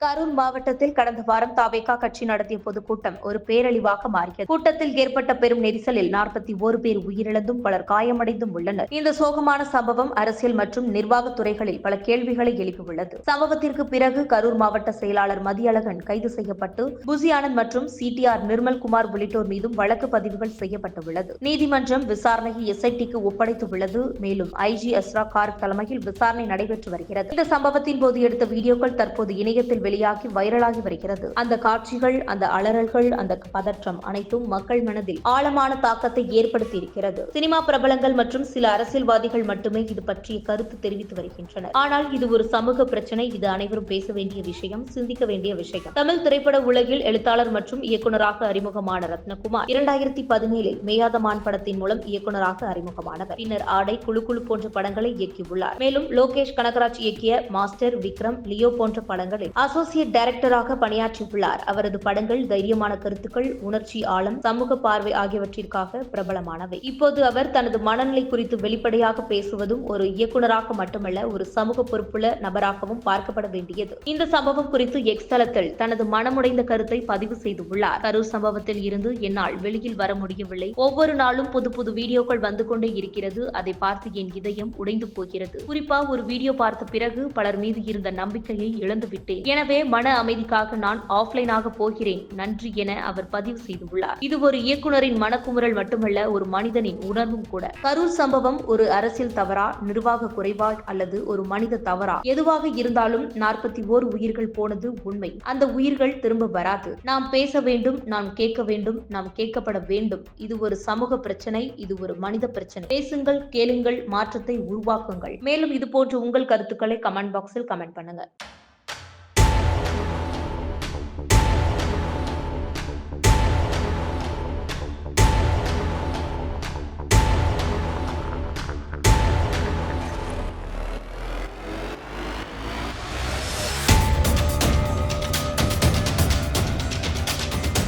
கரூர் மாவட்டத்தில் கடந்த வாரம் தாவேகா கட்சி நடத்திய பொதுக்கூட்டம் ஒரு பேரழிவாக மாறியது. கூட்டத்தில் ஏற்பட்ட பெரும் நெரிசலில் நாற்பத்தி ஒரு பேர் உயிரிழந்தும் பலர் காயமடைந்தும் உள்ளனர். இந்த சோகமான சம்பவம் அரசியல் மற்றும் நிர்வாகத் துறைகளில் பல கேள்விகளை எழுப்பியுள்ளது. சம்பவத்திற்கு பிறகு கரூர் மாவட்ட செயலாளர் மதியழகன் கைது செய்யப்பட்டு புசி ஆனந்த் மற்றும் சிடிஆர் நிர்மல்குமார் உள்ளிட்டோர் மீதும் வழக்கு பதிவுகள் செய்யப்பட்டுள்ளது. நீதிமன்றம் விசாரணையை எஸ்ஐடிக்கு ஒப்படைத்துள்ளது. மேலும் ஐஜி அஸ்ரா கார்க் தலைமையில் விசாரணை நடைபெற்று வருகிறது. இந்த சம்பவத்தின் போது எடுத்த வீடியோக்கள் தற்போது இணையத்தில் வெளியாகி வைரலாகி வருகிறது. அந்த காட்சிகள் அந்த அலறல்கள் அந்த பதற்றம் அனைத்தும் மக்கள் மனதில் ஆழமான தாக்கத்தை ஏற்படுத்தி இருக்கிறது சினிமா பிரபலங்கள் மற்றும் சில அரசியல்வாதிகள் மட்டுமே இது பற்றிய கருத்து தெரிவித்து வருகின்றனர். ஆனால் இது ஒரு சமூக பிரச்சனை. இது அனைவரும் பேச வேண்டிய விஷயம் சிந்திக்க வேண்டிய விஷயம். தமிழ் திரைப்பட உலகில் எழுத்தாளர் மற்றும் இயக்குனராக அறிமுகமான ரத்னகுமார் இரண்டாயிரத்தி பதினேழில் மேயாதமான் படத்தின் மூலம் இயக்குனராக அறிமுகமானவர். பின்னர் ஆடை குழு குழு போன்ற படங்களை இயக்கியுள்ளார். மேலும் லோகேஷ் கனகராஜ் இயக்கிய மாஸ்டர் விக்ரம் லியோ போன்ற படங்களில் அசோசியேட் டைரக்டராக பணியாற்றியுள்ளார். அவரது படங்கள் தைரியமான கருத்துக்கள் உணர்ச்சி ஆழம் சமூக பார்வை ஆகியவற்றிற்காக பிரபலமானவை. இப்போது அவர் தனது மனநிலை குறித்து வெளிப்படையாக பேசுவதும் ஒரு இயக்குநராக மட்டுமல்ல ஒரு சமூக பொறுப்புள்ள நபராகவும் பார்க்கப்பட வேண்டியது. இந்த சம்பவம் குறித்து எக்ஸ் தளத்தில் தனது மனமுடைந்த கருத்தை பதிவு செய்துள்ளார். கரூர் சம்பவத்தில் இருந்து என்னால் வெளியில் வர முடியவில்லை. ஒவ்வொரு நாளும் புது புது வீடியோக்கள் வந்து கொண்டே இருக்கிறது. அதை பார்த்து என் இதயம் உடைந்து போகிறது. குறிப்பா ஒரு வீடியோ பார்த்த பிறகு பலர் மீது இருந்த நம்பிக்கையை இழந்துவிட்டேன். என எனவே மன அமைதிக்காக நான் ஆஃப்லைனாக போகிறேன். நன்றி என அவர் பதிவு செய்துள்ளார். இது ஒரு இயக்குனரின் மனக்குமுறல் மட்டுமல்ல ஒரு மனிதனின் உணர்வும் கூட. கரூர் சம்பவம் ஒரு அரசியல் தவறா நிர்வாக குறைவா அல்லது ஒரு மனித தவறா? எதுவாக இருந்தாலும் நாற்பத்தி ஓர் உயிர்கள் போனது உண்மை. அந்த உயிர்கள் திரும்ப வராது. நாம் பேச வேண்டும் நாம் கேட்க வேண்டும் நாம் கேட்கப்பட வேண்டும். இது ஒரு சமூக பிரச்சனை இது ஒரு மனித பிரச்சனை. பேசுங்கள் கேளுங்கள் மாற்றத்தை உருவாக்குங்கள். மேலும் இது போன்ற உங்கள் கருத்துக்களை கமெண்ட் பாக்ஸில் கமெண்ட் பண்ணுங்க.